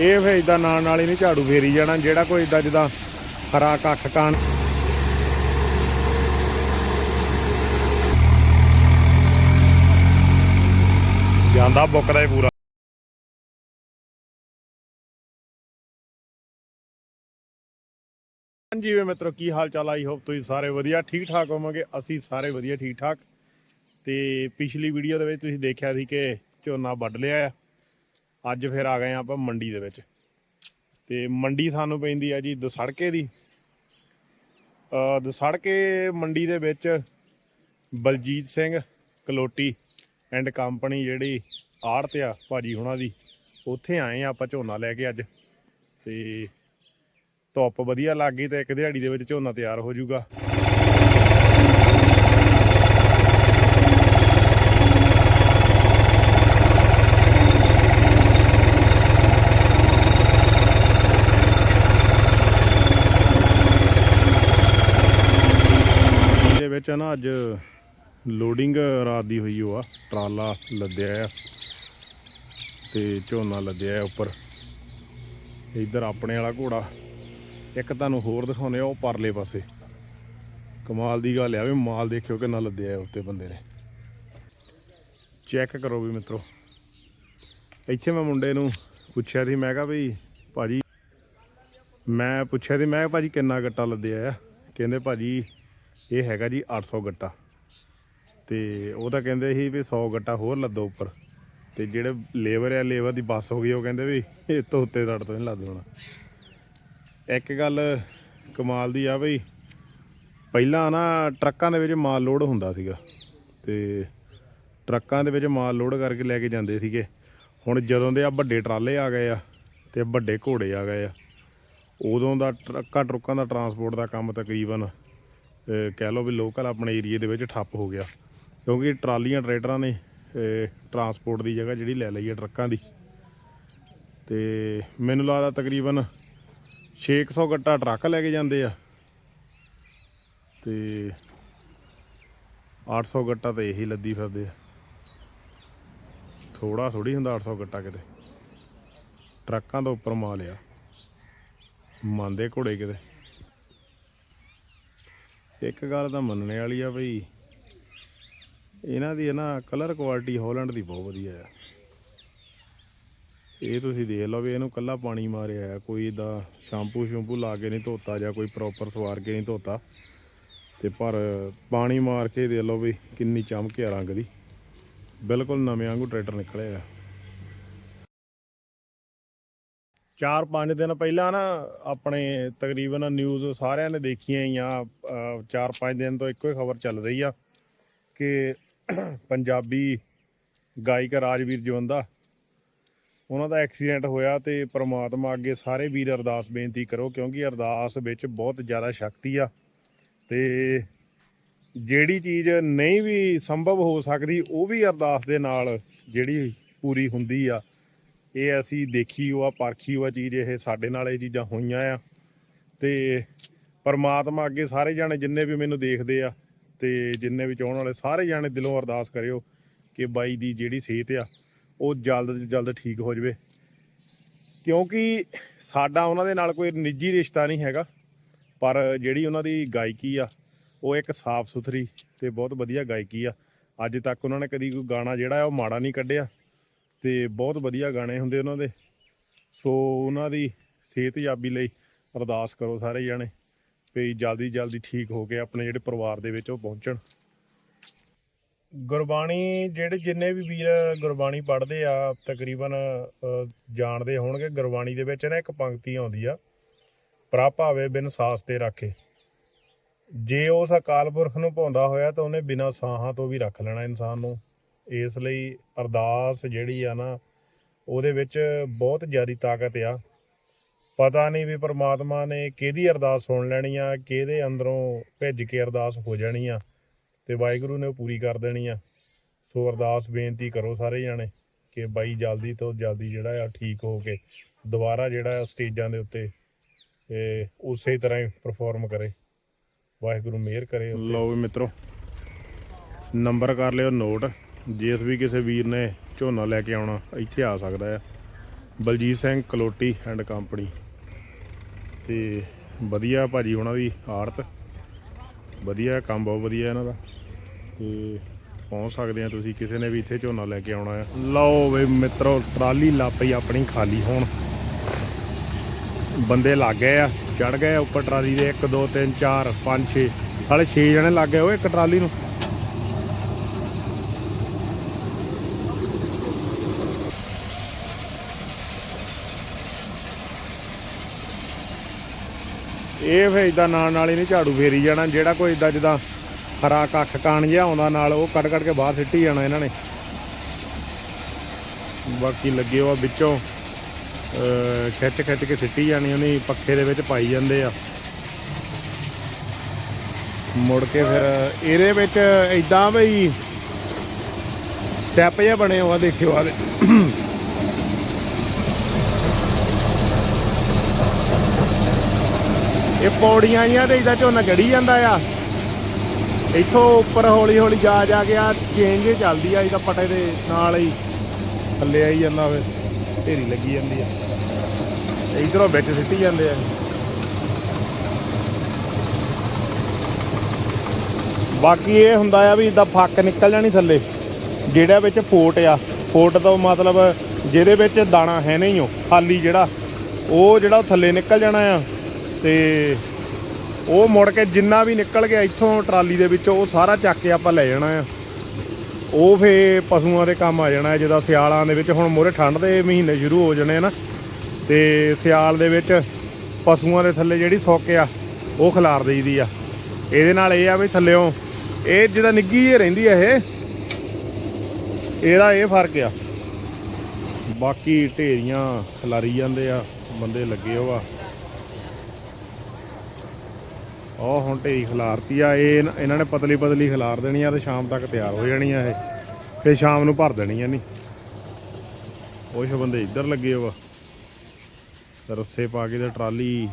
ਇਹ ਫੇ ਇਦਾਂ ਨਾਲ ਨਾਲ ਹੀ ਨਹੀਂ ਝਾੜੂ ਫੇਰੀ ਜਾਣਾ, ਜਿਹੜਾ ਕੋਈ ਇਦਾਂ ਜਿੱਦਾਂ ਹਰਾ ਕੱਖ ਕਾਣ ਜਾਂਦਾ ਬੁੱਕਦਾ ਹੀ ਪੂਰਾ। ਹਾਂਜੀ ਵੇ ਮਿੱਤਰੋ, ਕੀ ਹਾਲ ਚਾਲ ਆਈ ਹੋਪ ਤੁਸੀਂ ਸਾਰੇ ਵਧੀਆ, ਠੀਕ ਠਾਕ ਹੋਵੋਗੇ? ਅਸੀਂ ਸਾਰੇ ਵਧੀਆ, ਠੀਕ ਠਾਕ। ਤੇ ਪਿਛਲੀ ਵੀਡੀਓ ਦੇ ਵਿੱਚ ਤੁਸੀਂ ਦੇਖਿਆ ਸੀ ਕਿ ਝੋਨਾ ਵੱਢ ਲਿਆ ਆ। ਅੱਜ ਫਿਰ ਆ ਗਏ ਆਪਾਂ ਮੰਡੀ ਦੇ ਵਿੱਚ। ਤੇ ਮੰਡੀ ਸਾਨੂੰ ਪੈਂਦੀ ਆ ਜੀ ਦਸੜਕੇ ਦੀ। ਅ, ਦਸੜਕੇ ਮੰਡੀ ਦੇ ਵਿੱਚ ਬਲਜੀਤ ਸਿੰਘ ਕਲੋਟੀ ਐਂਡ ਕੰਪਨੀ ਜਿਹੜੀ ਆੜਤ ਆ ਭਾਜੀ ਹੁਣਾਂ ਦੀ, ਉੱਥੇ ਆਏ ਆ ਆਪਾਂ ਝੋਨਾ ਲੈ ਕੇ ਅੱਜ। ਤੇ ਧੁੱਪ ਵਧੀਆ ਲੱਗ ਗਈ ਤੇ ਇੱਕ ਦਿਹਾੜੀ ਦੇ ਵਿੱਚ ਝੋਨਾ ਤਿਆਰ ਹੋ ਜਾਊਗਾ ਇਹਦੇ ਵਿੱਚ ਨਾ ਅੱਜ ਲੋਡਿੰਗ ਰਾਤ ਦੀ ਹੋਈ ਉਹ ਆ, ਟਰਾਲਾ ਲੱਦਿਆ ਆ ਤੇ ਝੋਨਾ ਲੱਦਿਆ ਆ ਉੱਪਰ। ਇੱਧਰ ਆਪਣੇ ਵਾਲਾ ਘੋੜਾ, ਇੱਕ ਤੁਹਾਨੂੰ ਹੋਰ ਦਿਖਾਉਂਦੇ ਆ, ਉਹ ਪਰਲੇ ਪਾਸੇ। ਕਮਾਲ ਦੀ ਗੱਲ ਆ ਵੀ ਮਾਲ ਦੇਖਿਓ ਕਿੰਨਾ ਲੱਦਿਆ ਉੱਤੇ ਬੰਦੇ ਨੇ। ਚੈੱਕ ਕਰੋ ਵੀ ਮਿੱਤਰੋ। ਇੱਥੇ ਮੈਂ ਮੁੰਡੇ ਨੂੰ ਪੁੱਛਿਆ ਸੀ, ਮੈਂ ਕਿਹਾ ਵੀ ਭਾਜੀ, ਮੈਂ ਪੁੱਛਿਆ ਸੀ, ਮੈਂ ਕਿਹਾ ਭਾਜੀ ਕਿੰਨਾ ਗੱਟਾ ਲੱਦਿਆ ਆ? ਕਹਿੰਦੇ ਭਾਜੀ, ਇਹ ਹੈਗਾ ਜੀ 800 ਗੱਟਾ। ਤੇ ਉਹ ਤਾਂ ਕਹਿੰਦੇ ਸੀ ਵੀ 100 ਗੱਟਾ ਹੋਰ ਲੱਦੋ ਉੱਪਰ। ਤੇ ਜਿਹੜੇ ਲੇਬਰ ਆ, ਲੇਬਰ ਦੀ ਬੱਸ ਹੋ ਗਈ, ਉਹ ਕਹਿੰਦੇ ਵੀ ਇਹ ਤੋਂ ਉੱਤੇ ਤੜ ਤੋਂ ਨਹੀਂ ਲੱਦ ਹੋਣਾ। ਇੱਕ ਗੱਲ ਕਮਾਲ ਦੀ ਆ ਬਈ, ਪਹਿਲਾਂ ਨਾ ਟਰੱਕਾਂ ਦੇ ਵਿੱਚ ਮਾਲ ਲੋਡ ਹੁੰਦਾ ਸੀਗਾ। ਤੇ ਟਰੱਕਾਂ ਦੇ ਵਿੱਚ ਮਾਲ ਲੋਡ ਕਰਕੇ ਲੈ ਕੇ ਜਾਂਦੇ ਸੀਗੇ। ਹੁਣ ਜਦੋਂ ਦੇ ਆ ਵੱਡੇ ਟਰਾਲੇ ਆ ਗਏ ਆ ਤੇ ਵੱਡੇ ਘੋੜੇ ਆ ਗਏ ਆ, ਉਦੋਂ ਦਾ ਟਰੱਕਾਂ ਟਰੁੱਕਾਂ ਦਾ ਟਰਾਂਸਪੋਰਟ ਦਾ ਕੰਮ ਤਕਰੀਬਨ ਕਹਿ ਲਓ ਵੀ ਲੋਕਲ ਆਪਣੇ ਏਰੀਏ ਦੇ ਵਿੱਚ ਠੱਪ ਹੋ ਗਿਆ। ਕਿਉਂਕਿ ਟਰਾਲੀਆਂ ਟਰੈਕਟਰਾਂ ਨੇ ਟਰਾਂਸਪੋਰਟ ਦੀ ਜਗ੍ਹਾ ਜਿਹੜੀ ਲੈ ਲਈ ਹੈ ਟਰੱਕਾਂ ਦੀ। ਤੇ ਮੈਨੂੰ ਲੱਗਦਾ ਤਕਰੀਬਨ 600 ਗੱਟਾ ਟਰੱਕ ਲੈ ਕੇ ਜਾਂਦੇ ਆ। ਤੇ 800 ਗੱਟਾ ਤਾਂ ਇਹੀ ਲੱਦੀ ਫਿਰਦੇ ਆ। ਥੋੜਾ ਥੋੜੀ ਹੁੰਦਾ 800 ਗੱਟਾ ਕਿਤੇ। ਟਰੱਕਾਂ ਦਾ ਉੱਪਰ ਮਾਲ ਆ। ਮੰਨਦੇ ਘੋੜੇ ਕਿਤੇ। ਇੱਕ ਗੱਲ ਤਾਂ ਮੰਨਣੇ ਵਾਲੀ ਆ ਬਈ ਇਹਨਾਂ ਦੀ ਨਾ ਕਲਰ ਕੁਆਲਿਟੀ ਹਾਲੈਂਡ ਦੀ ਬਹੁਤ ਵਧੀਆ ਆ। ਇਹ ਤੁਸੀਂ ਦੇਖ ਲਓ ਵੀ ਇਹਨੂੰ ਕੱਲਾ ਪਾਣੀ ਮਾਰਿਆ ਆ। ਕੋਈ ਇਦਾਂ ਸ਼ੈਂਪੂ ਸ਼ੈਂਪੂ ਲਾ ਕੇ ਨਹੀਂ ਧੋਤਾ ਜਾਂ ਕੋਈ ਪ੍ਰੋਪਰ ਸਵਾਰ ਕੇ ਨਹੀਂ ਧੋਤਾ। ਤੇ ਪਰ ਪਾਣੀ ਮਾਰ ਕੇ ਦੇਖ ਲਓ ਵੀ ਕਿੰਨੀ ਚਮਕ ਆ ਰੰਗ ਦੀ। ਬਿਲਕੁਲ ਨਵੇਂ ਵਾਂਗੂ ਟਰੈਕਟਰ ਨਿਕਲਿਆ ਆ। ਚਾਰ ਪੰਜ ਦਿਨ ਪਹਿਲਾਂ ਨਾ ਆਪਣੇ ਤਕਰੀਬਨ ਨਿਊਜ਼ ਸਾਰਿਆਂ ਨੇ ਦੇਖੀਆਂ ਹੀ ਆ। ਚਾਰ ਪੰਜ ਦਿਨ ਤੋਂ ਇੱਕੋ ਹੀ ਖਬਰ ਚੱਲ ਰਹੀ ਆ ਕਿ ਪੰਜਾਬੀ ਗਾਇਕ ਰਾਜਵੀਰ ਜਵੰਦਾ, ਉਹਨਾਂ ਦਾ ਐਕਸੀਡੈਂਟ ਹੋਇਆ ਤੇ ਪ੍ਰਮਾਤਮਾ ਅੱਗੇ ਸਾਰੇ ਵੀਰ ਅਰਦਾਸ ਬੇਨਤੀ ਕਰੋ, ਕਿਉਂਕਿ ਅਰਦਾਸ ਵਿੱਚ ਬਹੁਤ ਜ਼ਿਆਦਾ ਸ਼ਕਤੀ ਆ ਤੇ ਜਿਹੜੀ ਚੀਜ਼ ਨਹੀਂ ਵੀ ਸੰਭਵ ਹੋ ਸਕਦੀ, ਉਹ ਵੀ ਅਰਦਾਸ ਦੇ ਨਾਲ ਜਿਹੜੀ ਪੂਰੀ ਹੁੰਦੀ ਆ। ਇਹ ਅਸੀਂ ਦੇਖੀ ਉਹ ਆ ਪਰਖੀ ਉਹ ਚੀਜ਼, ਇਹ ਸਾਡੇ ਨਾਲ ਇਹ ਚੀਜ਼ਾਂ ਹੋਈਆਂ ਆ ਤੇ ਪਰਮਾਤਮਾ ਅੱਗੇ ਸਾਰੇ ਜਾਣੇ ਜਿੰਨੇ ਵੀ ਮੈਨੂੰ ਦੇਖਦੇ ਆ ਤੇ ਜਿੰਨੇ ਵੀ ਚਾਹਣ ਵਾਲੇ ਸਾਰੇ ਜਾਣੇ ਦਿਲੋਂ ਅਰਦਾਸ ਕਰਿਓ ਕਿ ਬਾਈ ਦੀ ਜਿਹੜੀ ਸਿਹਤ ਆ, ਉਹ ਜਲਦ ਤੋਂ ਜਲਦ ਠੀਕ ਹੋ ਜਾਵੇ। ਕਿਉਂਕਿ ਸਾਡਾ ਉਹਨਾਂ ਦੇ ਨਾਲ ਕੋਈ ਨਿੱਜੀ ਰਿਸ਼ਤਾ ਨਹੀਂ ਹੈਗਾ, ਪਰ ਜਿਹੜੀ ਉਹਨਾਂ ਦੀ ਗਾਇਕੀ ਆ, ਉਹ ਇੱਕ ਸਾਫ਼ ਸੁਥਰੀ ਤੇ ਬਹੁਤ ਵਧੀਆ ਗਾਇਕੀ ਆ। ਅੱਜ ਤੱਕ ਉਹਨਾਂ ਨੇ ਕਦੀ ਕੋਈ ਗਾਣਾ ਜਿਹੜਾ ਆ, ਉਹ ਮਾੜਾ ਨਹੀਂ ਕੱਢਿਆ ਤੇ ਬਹੁਤ ਵਧੀਆ ਗਾਣੇ ਹੁੰਦੇ ਉਹਨਾਂ ਦੇ। ਸੋ ਉਹਨਾਂ ਦੀ ਸਿਹਤਯਾਬੀ ਲਈ ਅਰਦਾਸ ਕਰੋ ਸਾਰੇ ਜਣੇ। ਵੀ ਜਲਦੀ ਜਲਦੀ ਠੀਕ ਹੋ ਕੇ ਆਪਣੇ ਜਿਹੜੇ ਪਰਿਵਾਰ ਦੇ ਵਿੱਚ ਉਹ ਪਹੁੰਚਣ। ਗੁਰਬਾਣੀ ਜਿਹੜੇ ਜਿੰਨੇ ਵੀ ਵੀਰ ਗੁਰਬਾਣੀ ਪੜ੍ਹਦੇ ਆ, ਤਕਰੀਬਨ ਜਾਣਦੇ ਹੋਣਗੇ, ਗੁਰਬਾਣੀ ਦੇ ਵਿੱਚ ਨਾ ਇੱਕ ਪੰਕਤੀ ਆਉਂਦੀ ਆ, ਪ੍ਰਭ ਭਾਵੇ ਬਿਨ ਸਾਸ ਤੇ ਰੱਖੇ। ਜੇ ਉਸ ਅਕਾਲ ਪੁਰਖ ਨੂੰ ਪਾਉਂਦਾ ਹੋਇਆ ਤਾਂ ਉਹਨੇ ਬਿਨਾਂ ਸਾਹਾਂ ਤੋਂ ਵੀ ਰੱਖ ਲੈਣਾ ਇਨਸਾਨ ਨੂੰ। ਇਸ ਲਈ ਅਰਦਾਸ ਜਿਹੜੀ ਆ ਨਾ, ਉਹਦੇ ਵਿੱਚ ਬਹੁਤ ਜ਼ਿਆਦੀ ਤਾਕਤ ਆ। ਪਤਾ ਨਹੀਂ ਵੀ ਪ੍ਰਮਾਤਮਾ ਨੇ ਕਿਹਦੀ ਅਰਦਾਸ ਸੁਣ ਲੈਣੀ ਆ, ਕਿਹਦੇ ਅੰਦਰੋਂ ਭਿੱਜ ਕੇ ਅਰਦਾਸ ਹੋ ਜਾਣੀ ਆ ਤੇ ਵਾਹਿਗੁਰੂ ਨੇ ਉਹ ਪੂਰੀ ਕਰ ਦੇਣੀ ਆ। ਸੋ ਅਰਦਾਸ ਬੇਨਤੀ ਕਰੋ ਸਾਰੇ ਜਾਣੇ ਕਿ ਬਾਈ ਜਲਦੀ ਤੋਂ ਜਲਦੀ ਜਿਹੜਾ ਆ ਠੀਕ ਹੋ ਕੇ ਦੁਬਾਰਾ ਜਿਹੜਾ ਆ ਸਟੇਜਾਂ ਦੇ ਉੱਤੇ ਇਹ ਉਸੇ ਤਰ੍ਹਾਂ ਹੀ ਪਰਫਾਰਮ ਕਰੇ। ਵਾਹਿਗੁਰੂ ਮਿਹਰ ਕਰੇ ਲਓ ਵੀ ਮਿੱਤਰੋ, ਨੰਬਰ ਕਰ ਲਿਓ ਨੋਟ। ਜਿਸ ਵੀ ਕਿਸੇ ਵੀਰ ਨੇ ਝੋਨਾ ਲੈ ਕੇ ਆਉਣਾ, ਇੱਥੇ ਆ ਸਕਦਾ ਆ। Baljeet Singh Kaloti and company. ਤੇ ਵਧੀਆ ਭਾਜੀ ਉਹਨਾਂ ਦੀ ਆੜਤ। ਵਧੀਆ ਕੰਮ ਬਹੁਤ ਵਧੀਆ ਇਹਨਾਂ ਦਾ। ਤੇ ਪਹੁੰਚ ਸਕਦੇ ਆ ਤੁਸੀਂ ਕਿਸੇ ਨੇ ਵੀ ਇੱਥੇ ਝੋਨਾ ਲੈ ਕੇ ਆਉਣਾ ਹੈ ਲਓ ਵੇ ਮਿੱਤਰੋ, ਟਰਾਲੀ ਲਾਪਈ ਆਪਣੀ ਖਾਲੀ ਹੋਣ। ਬੰਦੇ ਲੱਗ ਗਏ ਆ ਚੜ ਗਏ ਆ ਉੱਪਰ ਟਰਾਲੀ ਦੇ 1 2 3 4 5 6 ਸਾਲੇ 6 ਜਣੇ ਲੱਗ ਗਏ ਓਏ ਇੱਕ ਟਰਾਲੀ ਨੂੰ। ਇਹ ਫੇ ਇਦਾਂ ਨਾਲ ਨਾਲ ਹੀ ਨਹੀਂ ਝਾੜੂ ਫੇਰੀ ਜਾਣਾ, ਜਿਹੜਾ ਕੋਈ ਇਦਾਂ ਜਿੱਦਾਂ ਹਰਾ ਕੱਖ ਕਾਣ ਜਿਹਾ ਆਉਂਦਾ ਨਾਲ, ਉਹ ਕੱਢ ਕੱਢ ਕੇ ਬਾਹਰ ਸਿੱਟੀ ਜਾਣਾ ਇਹਨਾਂ ਨੇ। ਬਾਕੀ ਲੱਗੇ ਉਹ ਵਿੱਚੋਂ ਖਿੱਚ ਖਿੱਚ ਕੇ ਸਿੱਟੀ ਜਾਣੀ, ਉਹਨੇ ਪੱਖੇ ਦੇ ਵਿੱਚ ਪਾਈ ਜਾਂਦੇ ਆ। ਮੁੜ ਕੇ ਫਿਰ ਇਹਦੇ ਵਿੱਚ ਇਦਾਂ ਬਈ ਸਟੈਪ ਜਿਹਾ ਬਣੇ ਹੋਆ ਦੇਖਿਓ ਆ ਇਹ ਪੌੜੀਆਂ ਆਈਆਂ ਤੇ ਇਹਦਾ ਝੋਨਾ ਗੜੀ ਜਾਂਦਾ ਆ। ਇੱਥੋਂ ਉੱਪਰ ਹੌਲੀ ਹੌਲੀ ਜਾ ਜਾ ਕੇ ਆ ਚੇਂਜ ਚੱਲਦੀ ਆ, ਇਹਦਾ ਪਟੇ ਦੇ ਨਾਲ ਹੀ ਥੱਲੇ ਆਈ ਜਾਂਦਾ ਫਿਰ ਢੇਰੀ ਲੱਗੀ ਜਾਂਦੀ ਆ। ਇਧਰੋਂ ਵਿੱਚ ਸਿੱਟੀ ਜਾਂਦੇ ਆ। ਬਾਕੀ ਇਹ ਹੁੰਦਾ ਆ ਵੀ ਇਦਾਂ ਫੱਕ ਨਿਕਲ ਜਾਣੀ ਥੱਲੇ। ਜਿਹੜਾ ਵਿੱਚ ਫੋਟ ਆ, ਫੋਟ ਤੋਂ ਮਤਲਬ ਜਿਹਦੇ ਵਿੱਚ ਦਾਣਾ ਹੈ ਨਹੀਂ ਉਹ, ਖਾਲੀ ਜਿਹੜਾ, ਉਹ ਜਿਹੜਾ ਥੱਲੇ ਨਿਕਲ ਜਾਣਾ ਆ। ਤੇ ਉਹ ਮੁੜ ਕੇ ਜਿੰਨਾ ਵੀ ਨਿਕਲ ਗਿਆ ਇੱਥੋਂ ਟਰਾਲੀ ਦੇ ਵਿੱਚੋਂ, ਉਹ ਸਾਰਾ ਚੱਕ ਕੇ ਆਪਾਂ ਲੈ ਜਾਣਾ ਆ। ਉਹ ਫੇ ਪਸ਼ੂਆਂ ਦੇ ਕੰਮ ਆ ਜਾਣਾ ਹੈ ਜਿੱਦਾਂ ਸਿਆਲਾਂ ਦੇ ਵਿੱਚ ਹੁਣ ਮੋਰੇ ਠੰਡ ਦੇ ਮਹੀਨੇ ਸ਼ੁਰੂ ਹੋ ਜਾਣੇ ਆ ਨਾ। ਤੇ ਸਿਆਲ ਦੇ ਵਿੱਚ ਪਸ਼ੂਆਂ ਦੇ ਥੱਲੇ ਜਿਹੜੀ ਸੁੱਕ ਆ, ਉਹ ਖਿਲਾਰ ਦੇਈਦੀ ਆ। ਇਹਦੇ ਨਾਲ ਇਹ ਆ ਵੀ ਥੱਲਿਓਂ, ਇਹ ਜਿਹਦਾ ਨਿੱਗੀ ਜਿਹੀ ਰਹਿੰਦੀ ਆ ਇਹ, ਇਹਦਾ ਇਹ ਫ਼ਰਕ ਆ। ਬਾਕੀ ਢੇਰੀਆਂ ਖਿਲਾਰੀ ਜਾਂਦੇ ਆ, ਬੰਦੇ ਲੱਗੇ ਹੋ ਆ ਉਹ ਹੁਣ ਢੇਰੀ ਖਿਲਾਰਤੀ ਆ, ਇਹ ਇਹਨਾਂ ਨੇ ਪਤਲੀ ਪਤਲੀ ਖਿਲਾਰ ਦੇਣੀ ਆ ਤੇ ਸ਼ਾਮ ਤੱਕ ਤਿਆਰ ਹੋ ਜਾਣੀ ਆ ਇਹ। ਫਿਰ ਸ਼ਾਮ ਨੂੰ ਭਰ ਦੇਣੀ ਆ ਨਹੀਂ ਕੁਛ ਬੰਦੇ ਇੱਧਰ ਲੱਗੇ ਵਾ। ਰੱਸੇ ਪਾ ਕੇ ਤੇ ਟਰਾਲੀ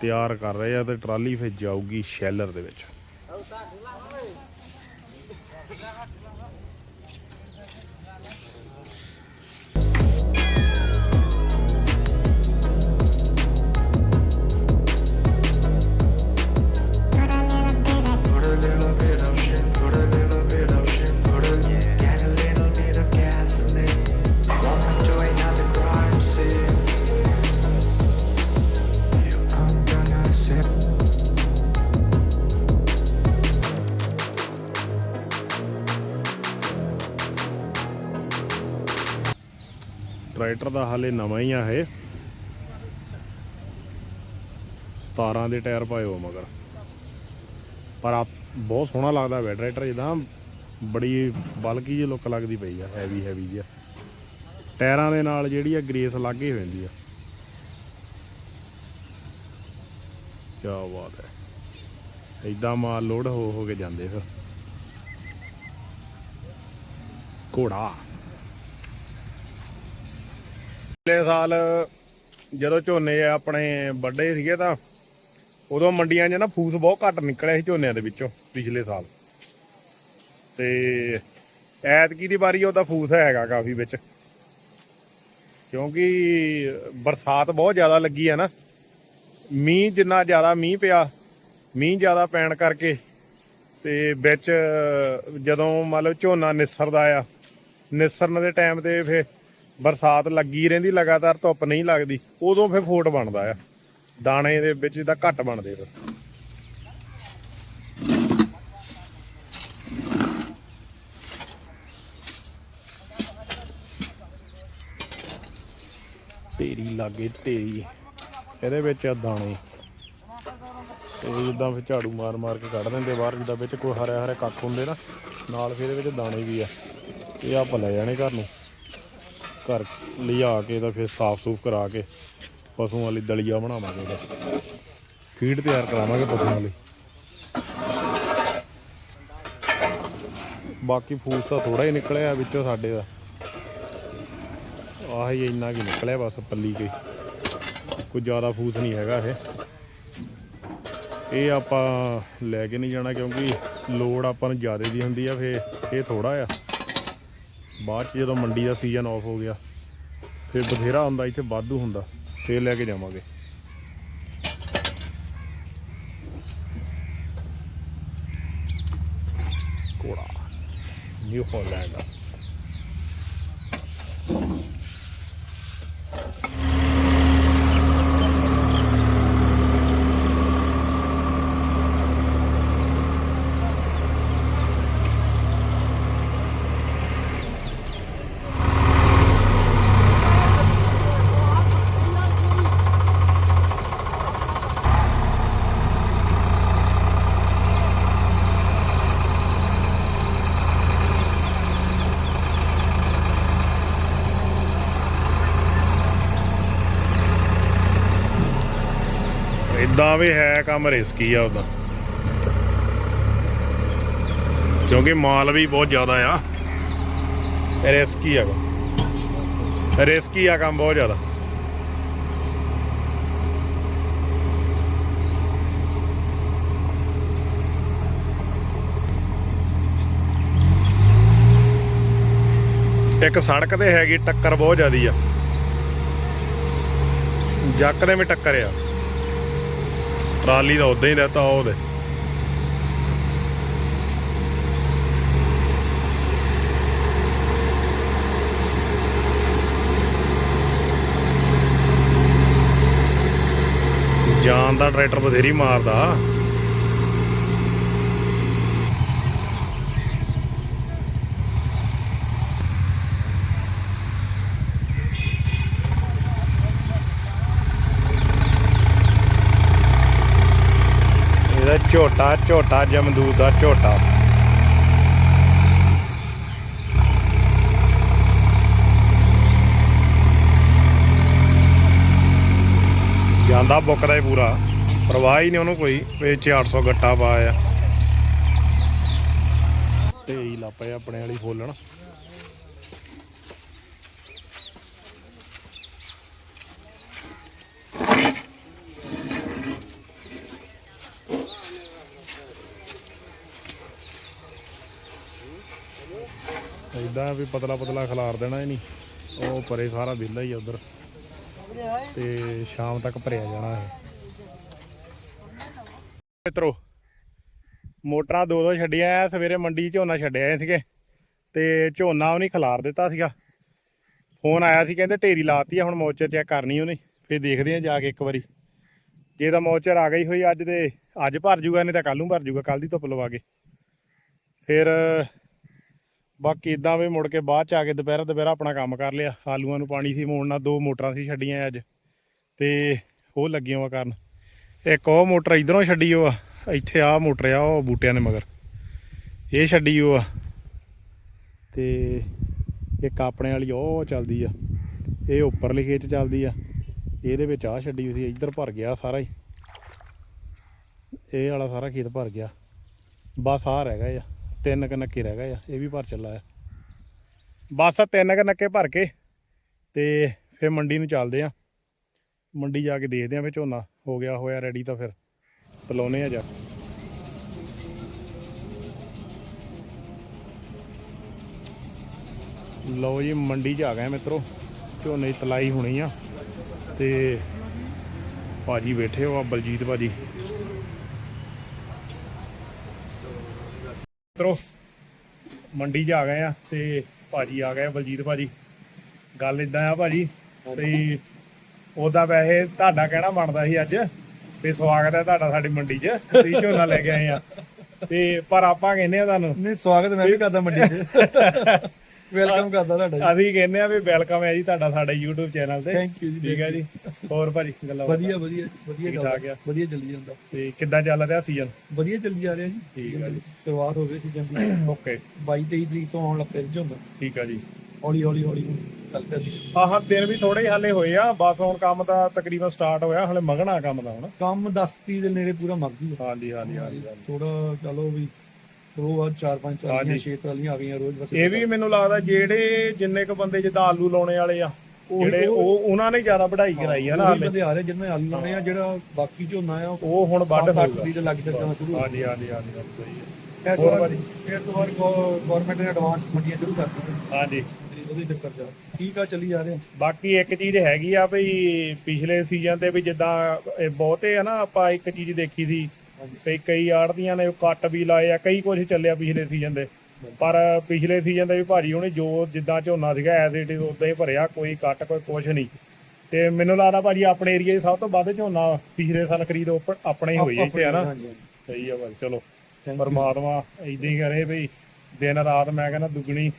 ਤਿਆਰ ਕਰ ਰਹੇ ਆ ਤੇ ਟਰਾਲੀ ਫਿਰ ਜਾਊਗੀ ਸ਼ੈਲਰ ਦੇ ਵਿੱਚ। ਟਰੈਕਟਰ ਦਾ ਹਾਲੇ ਨਵਾਂ ਹੀ ਆ ਇਹ। 17 ਦੇ ਟਾਇਰ ਪਾਏ ਹੋ ਮਗਰ। ਪਰ ਆ ਬਹੁਤ ਸੋਹਣਾ ਲੱਗਦਾ ਵੇ ਟਰੈਕਟਰ ਜਿੱਦਾਂ ਬੜੀ ਬਲਕੀ ਜਿਹੀ ਲੁੱਕ ਲੱਗਦੀ ਪਈ ਆ ਹੈਵੀ ਹੈਵੀ ਜਿਹਾ ਟਾਇਰਾਂ ਦੇ ਨਾਲ ਜਿਹੜੀ ਆ ਗ੍ਰੇਸ ਲੱਗੇ ਹੋ ਜਾਂਦੀ ਆ। ਕੀ ਬਾਤ ਹੈ। ਇਦਾਂ ਮਾਲ ਲੋਡ ਹੋ ਹੋ ਕੇ ਜਾਂਦੇ ਫਿਰ। ਘੋੜਾ। ਪਿਛਲੇ ਸਾਲ ਜਦੋਂ ਝੋਨੇ ਆਪਣੇ ਵੱਡੇ ਸੀਗੇ ਤਾਂ ਉਦੋਂ ਮੰਡੀਆਂ 'ਚ ਨਾ ਫੂਸ ਬਹੁਤ ਘੱਟ ਨਿਕਲਿਆ ਸੀ ਝੋਨਿਆਂ ਦੇ ਵਿੱਚੋਂ ਪਿਛਲੇ ਸਾਲ। ਤੇ ਐਤਕੀ ਦੀ ਵਾਰੀ ਉਹਦਾ ਫੂਸ ਹੈਗਾ ਕਾਫੀ ਵਿੱਚ। ਕਿਉਂਕਿ ਬਰਸਾਤ ਬਹੁਤ ਜ਼ਿਆਦਾ ਲੱਗੀ ਆ ਨਾ। ਮੀਂਹ ਜਿੰਨਾ ਜ਼ਿਆਦਾ ਮੀਂਹ ਪਿਆ, ਮੀਂਹ ਜ਼ਿਆਦਾ ਪੈਣ ਕਰਕੇ ਤੇ ਵਿੱਚ ਜਦੋਂ ਮਤਲਬ ਝੋਨਾ ਨਿਸਰਦਾ ਆ, ਨਿਸਰਨ ਦੇ ਟਾਈਮ ਤੇ ਫੇ ਬਰਸਾਤ ਲੱਗੀ ਰਹਿੰਦੀ, ਲਗਾਤਾਰ ਧੁੱਪ ਨਹੀਂ ਲੱਗਦੀ, ਉਦੋਂ ਫਿਰ ਫੋਟ ਬਣਦਾ ਆ। ਦਾਣੇ ਦੇ ਵਿੱਚ ਇਹਦਾ ਘੱਟ ਬਣਦੇ ਫਿਰ। ਢੇਰੀ ਲਾਗੇ ਢੇਰੀ ਇਹਦੇ ਵਿੱਚ ਆ ਦਾਣੇ। ਇਹ ਜਿੱਦਾਂ ਫਿਰ ਝਾੜੂ ਮਾਰ ਮਾਰ ਕੇ ਕੱਢ ਦਿੰਦੇ ਬਾਹਰ, ਜਿੱਦਾਂ ਵਿੱਚ ਕੋਈ ਹਰੇ ਹਰੇ ਕੱਖ ਹੁੰਦੇ ਨਾ, ਨਾਲ ਫਿਰ ਇਹਦੇ ਵਿੱਚ ਦਾਣੇ ਵੀ ਆ। ਇਹ ਆਪਾਂ ਲੈ ਜਾਣੇ ਘਰ ਨੂੰ। ਘਰ ਲਿਆ ਕੇ ਤਾਂ ਫਿਰ ਸਾਫ਼ ਸੂਫ ਕਰਾ ਕੇ ਪਸ਼ੂਆਂ ਲਈ ਦਲੀਆ ਬਣਾਵਾਂਗੇ ਉਹਦਾ ਫੀਡ ਤਿਆਰ ਕਰਾਵਾਂਗੇ ਪਸ਼ੂਆਂ ਲਈ। ਬਾਕੀ ਫੂਸ ਤਾਂ ਥੋੜਾ ਹੀ ਨਿਕਲਿਆ ਵਿੱਚੋਂ ਸਾਡੇ ਦਾ। ਆਹੀ ਇੰਨਾ ਕੀ ਨਿਕਲਿਆ ਬਸ ਪੱਲੀ ਕੇ ਕੋਈ ਜ਼ਿਆਦਾ ਫੂਸ ਨਹੀਂ ਹੈਗਾ ਇਹ। ਇਹ ਆਪਾਂ ਲੈ ਕੇ ਨਹੀਂ ਜਾਣਾ ਕਿਉਂਕਿ ਲੋੜ ਆਪਾਂ ਨੂੰ ਜ਼ਿਆਦਾ ਦੀ ਹੁੰਦੀ ਆ ਫੇ ਇਹ ਥੋੜਾ ਆ। ਬਾਅਦ ਚ ਜਦੋਂ ਮੰਡੀ ਦਾ ਸੀਜ਼ਨ ਆਫ ਹੋ ਗਿਆ, ਫਿਰ ਬਥੇਰਾ ਹੁੰਦਾ, ਇੱਥੇ ਵਾਧੂ ਹੁੰਦਾ, ਫੇਰ ਲੈ ਕੇ ਜਾਵਾਂਗੇ। ਕੋੜਾ ਨਿਊ ਹਾਲੈਂਡ ਇਦਾਂ ਵੀ ਹੈ ਕੰਮ ਰਿਸਕੀ ਆ ਉਹਦਾ ਕਿਉਂਕਿ ਮਾਲ ਵੀ ਬਹੁਤ ਜ਼ਿਆਦਾ ਆ। ਰਿਸਕੀ ਆ ਰਿਸਕੀ ਆ ਕੰਮ ਬਹੁਤ ਜ਼ਿਆਦਾ। ਇੱਕ ਸੜਕ ਤੇ ਹੈਗੀ ਟੱਕਰ ਬਹੁਤ ਜ਼ਿਆਦੀ ਆ। ਜੱਕ ਦੇ ਵੀ ਟੱਕਰ ਆ। ਟਰਾਲੀ ਦਾ ਉਦਾਂ ਹੀ ਰਹਤਾ ਉਹਦੇ ਜਾਨ ਦਾ ਟਰੈਕਟਰ ਬਥੇਰੀ ਮਾਰਦਾ ਇਹਦਾ ਝੋਟਾ ਝੋਟਾ, ਜਮਦੂਤ ਦਾ ਝੋਟਾ। ਜਾਂਦਾ ਬੁੱਕਦਾ ਹੀ ਪੂਰਾ। ਪਰਵਾਹ ਹੀ ਨਹੀਂ ਉਹਨੂੰ ਕੋਈ ਵਿੱਚ 800 ਗੱਟਾ ਪਾਇਆ। ਤੇ ਹੀ ਲਾਪੇ ਆਪਣੇ ਵਾਲੀ ਫੋਲਣ। ਇਦਾਂ ਵੀ ਪਤਲਾ ਪਤਲਾ ਖਿਲਾਰ ਦੇਣਾ ਹੀ ਨਹੀਂ। ਉਹ ਪਰੇ ਸਾਰਾ ਵਿਹਲਾ ਹੀ ਉਧਰ। ਤੇ ਸ਼ਾਮ ਤੱਕ ਭਰਿਆ ਜਾਣਾ ਇਹ। ਮਿੱਤਰੋ, ਮੋਟਰਾਂ ਦੋ ਦੋ ਛੱਡੀਆਂ ਆ, ਸਵੇਰੇ ਮੰਡੀ ਝੋਨਾ ਛੱਡਿਆ ਆਏ ਸੀਗੇ। ਤੇ ਝੋਨਾ ਉਹਨੇ ਖਿਲਾਰ ਦਿੱਤਾ ਸੀਗਾ। ਫੋਨ ਆਇਆ ਸੀ, ਕਹਿੰਦੇ ਢੇਰੀ ਲਾਤੀ ਆ, ਹੁਣ ਮੋਚਰ ਚੈੱਕ ਕਰਨੀ ਉਹਨੇ। ਫੇਰ ਦੇਖਦੇ ਆ ਜਾ ਕੇ ਇੱਕ ਵਾਰੀ। ਜੇ ਤਾਂ ਮੋਚਰ ਆ ਗਈ ਹੋਈ ਅੱਜ ਦੇ ਅੱਜ ਭਰ ਜੂਗਾ, ਨਹੀਂ ਤਾਂ ਕੱਲ ਨੂੰ ਭਰ ਜੂਗਾ ਕੱਲ ਦੀ ਧੁੱਪ ਲਵਾ ਕੇ। ਫਿਰ ਬਾਕੀ ਇਦਾਂ ਵੀ ਮੁੜ ਕੇ ਬਾਅਦ ਚ ਆ ਕੇ ਦੁਪਹਿਰਾ ਦੁਪਹਿਰਾ ਆਪਣਾ ਕੰਮ ਕਰ ਲਿਆ, ਆਲੂਆਂ ਨੂੰ ਪਾਣੀ ਸੀ ਮੋੜਨਾ, ਦੋ ਮੋਟਰਾਂ ਸੀ ਛੱਡੀਆਂ ਅੱਜ, ਤੇ ਉਹ ਲੱਗੀਆਂ ਵਾ ਕਰਨ। ਇੱਕ ਉਹ ਮੋਟਰ ਇਧਰੋਂ ਛੱਡੀ ਉਹ ਆ, ਇੱਥੇ ਆ ਮੋਟਰ ਆ, ਉਹ ਬੂਟਿਆਂ ਨੇ ਮਗਰ, ਇਹ ਛੱਡੀ ਉਹ ਆ, ਤੇ ਇੱਕ ਆਪਣੇ ਵਾਲੀ ਉਹ ਚੱਲਦੀ ਆ, ਇਹ ਉੱਪਰਲੇ ਖੇਤ ਚੱਲਦੀ ਆ, ਇਹਦੇ ਵਿੱਚ ਆ ਛੱਡੀ ਹੋਈ ਸੀ, ਇੱਧਰ ਭਰ ਗਿਆ ਸਾਰਾ ਹੀ, ਇਹ ਵਾਲਾ ਸਾਰਾ ਖੇਤ ਭਰ ਗਿਆ, ਬਸ ਆ ਰਹਿ ਗਿਆ ਆ। ਤਿੰਨ ਕੁ ਨੱਕੇ ਰਹਿ ਗਏ ਆ, ਇਹ ਵੀ ਭਰ ਚੱਲਾ ਆ। ਬਸ ਆ ਤਿੰਨ ਕੁ ਨੱਕੇ ਭਰ ਕੇ ਤੇ ਫਿਰ ਮੰਡੀ ਨੂੰ ਚੱਲਦੇ ਆ। ਮੰਡੀ ਜਾ ਕੇ ਦੇਖਦੇ ਆ ਵੀ ਝੋਨਾ ਹੋ ਗਿਆ, ਹੋਇਆ ਰੈਡੀ ਤਾਂ ਫਿਰ ਪਲਾਉਨੇ ਆ ਜਾ। ਲਓ ਜੀ, ਮੰਡੀ 'ਚ ਆ ਗਏ ਮਿੱਤਰੋ, ਝੋਨੇ ਦੀ ਤਲਾਈ ਹੋਣੀ ਆ ਤੇ ਭਾਜੀ ਬੈਠੇ ਹੋ ਆ ਬਲਜੀਤ ਭਾਜੀ। ਮਿੱਤਰੋ, ਮੰਡੀ 'ਚ ਆ ਗਏ ਆ ਤੇ ਭਾਜੀ ਆ ਗਏ ਬਲਜੀਤ ਭਾਜੀ। ਗੱਲ ਇਦਾਂ ਆ ਭਾਜੀ ਤੇ ਉਹਦਾ ਵੈਸੇ ਤੁਹਾਡਾ ਕਹਿਣਾ ਬਣਦਾ ਸੀ ਅੱਜ ਤੇ ਸਵਾਗਤ ਹੈ ਤੁਹਾਡਾ ਸਾਡੀ ਮੰਡੀ 'ਚ, ਤੁਸੀਂ ਝੋਨਾ ਲੈ ਕੇ ਆਏ ਆ। ਤੇ ਪਰ ਆਪਾਂ ਕਹਿੰਦੇ ਆ ਤੁਹਾਨੂੰ ਨਹੀਂ, ਸਵਾਗਤ ਮੈਂ ਵੀ ਕਰਦਾ ਮੰਡੀ 'ਚ। ਵੈਲਕਮ ਕਰਦਾ ਤੁਹਾਡਾ ਅਸੀਂ ਕਹਿੰਦੇ ਆ ਵੀ ਵੈਲਕਮ ਹੈ ਜੀ ਤੁਹਾਡਾ ਸਾਡੇ YouTube ਚੈਨਲ ਤੇ। ਥੈਂਕ ਯੂ ਜੀ ਠੀਕ ਹੈ ਜੀ। ਹੋਰ ਭਾਜੀ ਗੱਲਾਂ ਵਧੀਆ ਵਧੀਆ ਵਧੀਆ ਚੱਲਦਾ। ਠਾਕ ਆ। ਵਧੀਆ ਚੱਲੀ ਜਾਂਦਾ। ਤੇ ਕਿੱਦਾਂ ਚੱਲ ਰਿਹਾ ਸੀਜ਼ਨ ਵਧੀਆ ਚੱਲੀ ਜਾ ਰਿਹਾ ਜੀ। ਠੀਕ ਆ ਜੀ। ਸ਼ੁਰੂਆਤ ਹੋ ਗਈ ਸੀ ਜੰਦੀ ਓਕੇ 22 23 ਤਰੀਕ ਤੋਂ ਆਉਣ ਲੱਗ ਪਿਆ ਜੀ ਹੁੰਦਾ ਠੀਕ ਆ ਜੀ। ਹੌਲੀ ਹੌਲੀ ਹੌਲੀ ਚੱਲ ਸੀ ਹਾਂ ਹਾਂ ਦਿਨ ਵੀ ਥੋੜੇ ਹੀ ਹਾਲੇ ਹੋਏ ਆ। ਬਸ ਹੁਣ ਕੰਮ ਦਾ ਤਕਰੀਬਨ ਸਟਾਰਟ ਹੋਇਆ। ਹਲੇ ਮਗਣਾ ਕੰਮ ਦਾ ਹੁਣ। ਕੰਮ 10 ਤਰੀਕ ਦੇ ਨੇੜੇ ਪੂਰਾ ਮੱਗ ਹਾਂਜੀ ਹਾਂਜੀ ਹਾਂਜੀ ਹਾਂਜੀ। ਥੋੜਾ ਚਲੋ ਵੀ ਉਹ ਬਾਅਦ 4 5 ਹਾਂਜੀ। ਟਰਾਲੀਆਂ 6 ਟਰਾਲੀਆਂ ਆ ਗਈਆਂ ਰੋਜ਼ ਬਸ ਇਹ ਵੀ ਮੈਨੂੰ ਲੱਗਦਾ ਜਿਹੜੇ ਜਿੰਨੇ ਕ ਬੰਦੇ ਜਿੱਦਾਂ ਆਲੂ ਲਾਉਣੇ ਵਾਲੇ ਆ ਉਹੀ ਜਿਹੜੇ ਉਹ- ਉਹ ਉਹਨਾਂ ਨੇ ਜ਼ਿਆਦਾ ਵਧਾਈ ਕਰਾਈ ਆ ਨਾ ਉਹੀ ਹਾਲੇ ਬੰਦੇ ਆ ਰਹੇ ਜਿਹਨਾਂ ਨੇ ਆਲੂ ਲਾਉਣੇ ਆ ਜਿਹੜਾ ਬਾਕੀ ਝੋਨਾ ਆ ਉਹ ਹੁਣ ਵੱਢ ਵੱਢ ਹੋਊਗਾ। ਤਰੀਕ ਤੇ ਲੱਗ ਚੱਲਣਾ ਸ਼ੁਰੂ ਹੋ ਹਾਂਜੀ ਹਾਂਜੀ ਹਾਂਜੀ ਹਾਂਜੀ, ਸਹੀ ਹੈ। ਇਸ ਹੋਰ ਵਾਰ ਭਾਜੀ? ਇਸ ਵਾਰ ਗਵਰਨਮੈਂਟ ਨੇ ਐਡਵਾਂਸ ਮੰਡੀਆਂ ਸ਼ੁਰੂ ਕਰ ਦਿੱਤੀਆਂ। ਹਾਂਜੀ। ਤੇ ਉਹਦੇ ਚੱਕਰ ਚ ਠੀਕ ਆ ਚੱਲੀ ਜਾ ਰਹੇ। ਆ ਬਾਕੀ ਇੱਕ ਚੀਜ਼ ਹੈਗੀ ਆ ਵੀ ਪਿਛਲੇ ਸੀਜ਼ਨ ਤੇ ਵੀ ਜਿੱਦਾਂ ਬਹੁਤੇ ਆ ਨਾ ਆਪਾਂ ਇੱਕ ਚੀਜ਼ ਦੇਖੀ ਸੀ ਤੇ ਕਈ ਆੜਦੀਆਂ ਨੇ ਉਹ ਕੱਟ ਵੀ ਲਾਏ ਆ ਕਈ ਕੁਝ ਚੱਲਿਆ ਪਿਛਲੇ ਸੀਜ਼ਨ ਦੇ। ਪਰ ਪਿਛਲੇ ਸੀਜ਼ਨ ਦੇ ਵੀ ਭਾਜੀ ਉਹਨੇ ਜੋ ਜਿੱਦਾਂ ਝੋਨਾ ਸੀਗਾ ਐਜ਼ ਇਟ ਇਜ਼ ਉਦਾਂ ਹੀ ਭਰਿਆ ਕੋਈ ਕੱਟ ਕੋਈ ਕੁਝ ਨਹੀਂ। ਤੇ ਮੈਨੂੰ ਲੱਗਦਾ ਭਾਜੀ ਆਪਣੇ ਏਰੀਆ 'ਚ ਸਭ ਤੋਂ ਵੱਧ ਝੋਨਾ ਪਿਛਲੇ ਸਾਲ ਖਰੀਦ ਉਹ ਆਪਣੇ ਹੀ ਹੋਈ ਇੱਥੇ ਹਾਂਜੀ, ਹਾਂਜੀ। ਸਹੀ ਆ ਭਾਈ ਚਲੋ. ਪਰਮਾਤਮਾ ਇਦਾਂ ਹੀ ਕਰੇ ਵੀ ਦਿਨ ਰਾਤ ਮੈਂ ਕਹਿੰਦਾ ਦੁੱਗਣੀ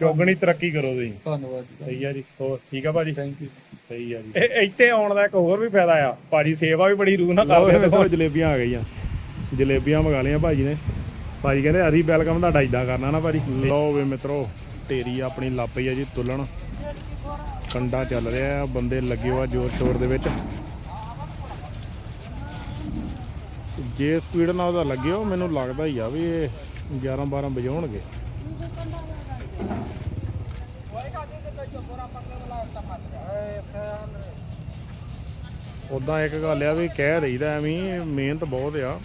ਚੌਗਣੀ ਤਰੱਕੀ ਕਰੋ ਤੁਸੀਂ। ਧੰਨਵਾਦ ਜੀ। ਸਹੀ ਆ ਜੀ। ਹੋਰ ਠੀਕ ਆ ਭਾਜੀ? ਥੈਂਕ ਯੂ ਸਹੀ ਆ ਜੀ। ਇਹ ਇੱਥੇ ਆਉਣ ਦਾ ਇੱਕ ਹੋਰ ਵੀ ਫਾਇਦਾ ਆ। ਭਾਜੀ ਸੇਵਾ ਵੀ ਬੜੀ ਰੂਹ ਨਾਲ ਕਰਦੇ ਆ ਦੇਖੋ ਜਲੇਬੀਆਂ ਆ ਗਈਆਂ। ਜਲੇਬੀਆਂ ਮੰਗਾ ਲਈਆਂ ਭਾਜੀ ਨੇ। ਭਾਜੀ ਕਹਿੰਦੇ ਅਸੀਂ ਵੈਲਕਮ ਤੁਹਾਡਾ ਇਦਾਂ ਕਰਨਾ ਨਾ ਭਾਜੀ। ਲਓ ਵੇ ਮਿੱਤਰੋ ਢੇਰੀ ਆਪਣੀ ਲਾਪਈ ਆ ਜੀ ਤੁਲਣ ਕੰਡਾ ਚੱਲ ਰਿਹਾ ਆ ਬੰਦੇ ਲੱਗੇ ਹੋਆ ਜ਼ੋਰ ਸ਼ੋਰ ਦੇ ਵਿੱਚ। ਜੇ ਸਪੀਡ ਨਾਲ ਉਹਦਾ ਲੱਗਿਓ ਮੈਨੂੰ ਲੱਗਦਾ ਹੀ ਆ ਵੀ ਇਹ 11 12 ਵਜਾਉਣਗੇ ਉਦਾਂ ਇੱਕ ਗੱਲ ਆ ਵੀ ਕਹਿ ਰਹੀਦਾ ਐਵੇਂ ਮਿਹਨਤ ਬਹੁਤ ਆ।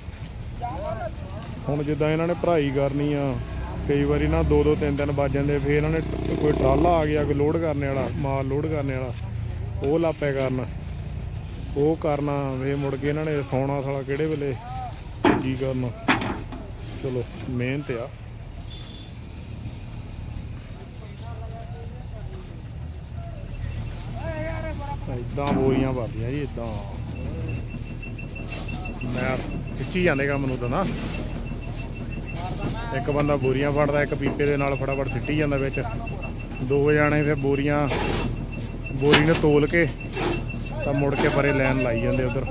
ਹੁਣ ਜਿੱਦਾਂ ਇਹਨਾਂ ਨੇ ਭਰਾਈ ਕਰਨੀ ਆ, ਕਈ ਵਾਰੀ ਨਾ ਦੋ ਦੋ ਤਿੰਨ ਤਿੰਨ ਵੱਜ ਜਾਂਦੇ, ਫੇਰ ਇਹਨਾਂ ਨੇ ਕੋਈ ਟਰਾਲਾ ਆ ਗਿਆ, ਕੋਈ ਲੋਡ ਕਰਨੇ ਵਾਲਾ, ਮਾਲ ਲੋਡ ਕਰਨੇ ਵਾਲਾ, ਉਹ ਲਾਪੇ ਕਰਨ। ਉਹ ਕਰਨਾ ਵੇ ਮੁੜ ਕੇ ਇਹਨਾਂ ਨੇ ਸੌਣਾ ਸਾਲਾ ਕਿਹੜੇ ਵੇਲੇ, ਕੀ ਕਰਨਾ। ਚਲੋ, ਮਿਹਨਤ ਆ। ਇਦਾਂ ਬੋਰੀਆਂ ਭਰਦੀਆਂ ਜੀ ਇਦਾਂ ਮੈਂ ਖਿੱਚੀ ਜਾਂਦੇ ਕੰਮ ਨੂੰ ਤਾਂ ਨਾ। ਇੱਕ ਬੰਦਾ ਬੋਰੀਆਂ ਫੜਦਾ, ਇੱਕ ਪੀਪੇ ਦੇ ਨਾਲ ਫਟਾਫਟ ਸਿੱਟੀ ਜਾਂਦਾ ਵਿੱਚ। ਦੋ ਜਾਣੇ ਫਿਰ ਬੋਰੀਆਂ, ਬੋਰੀ ਨੂੰ ਤੋਲ ਕੇ ਤਾਂ ਮੁੜ ਕੇ ਪਰੇ ਲੈਣ ਲਾਈ ਜਾਂਦੇ ਉਧਰ।